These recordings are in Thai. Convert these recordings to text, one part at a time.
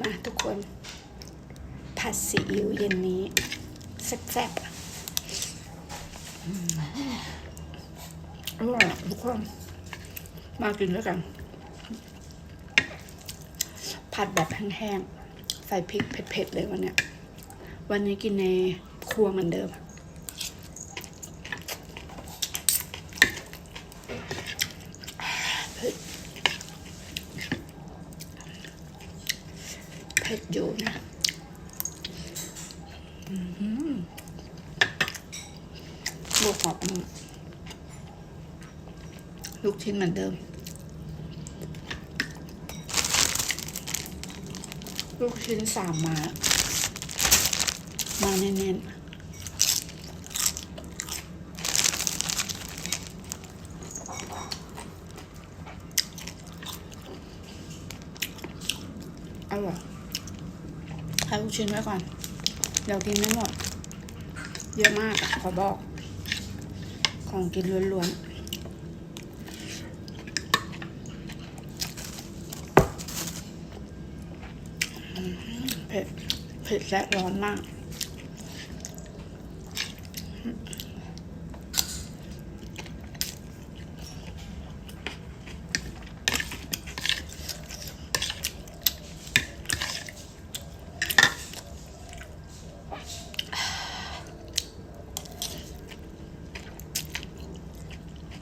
มาทุกคน ผัดซีอิ๊วเย็นนี้แซ่บๆอะอืมอร่อยอะทุกคน มากินด้วยกัน ผัดแบบแห้งๆ ใส่พริกเผ็ดๆเลยวันเนี้ย วันนี้กินในครัวเหมือนเดิมเผ็ด ผ็ดอยู่นะอื้อหือบวกกับอันนี้ลูกชิ้นเหมือนเดิม ลูกชิ้นสามมา มาเน้นๆอร่อย ให้ลูกชิ้นไว้ก่อน เดี๋ยวกินไม่หมด เยอะมากขอบอก ของกินล้วนๆเผ็ด เผ็ดและร้อนมาก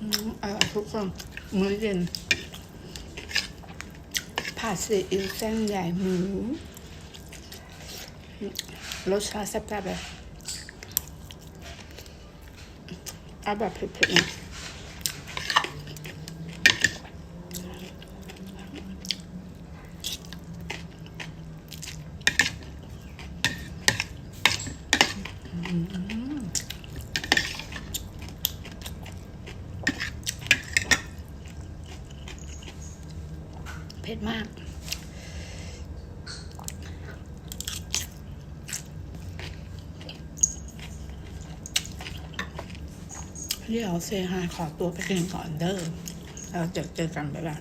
อืมเออทุกคนมื้อเย็นผัดซีอิ๊วเส้นใหญ่หมูรสชาติแซ่บๆเลยเอาแบบเผ็ดๆนะ เผ็ดมาก เดี๋ยวเซฮาขอตัวไปกินก่อนเด้อแล้วเจอเจอกันบ๊ายบาย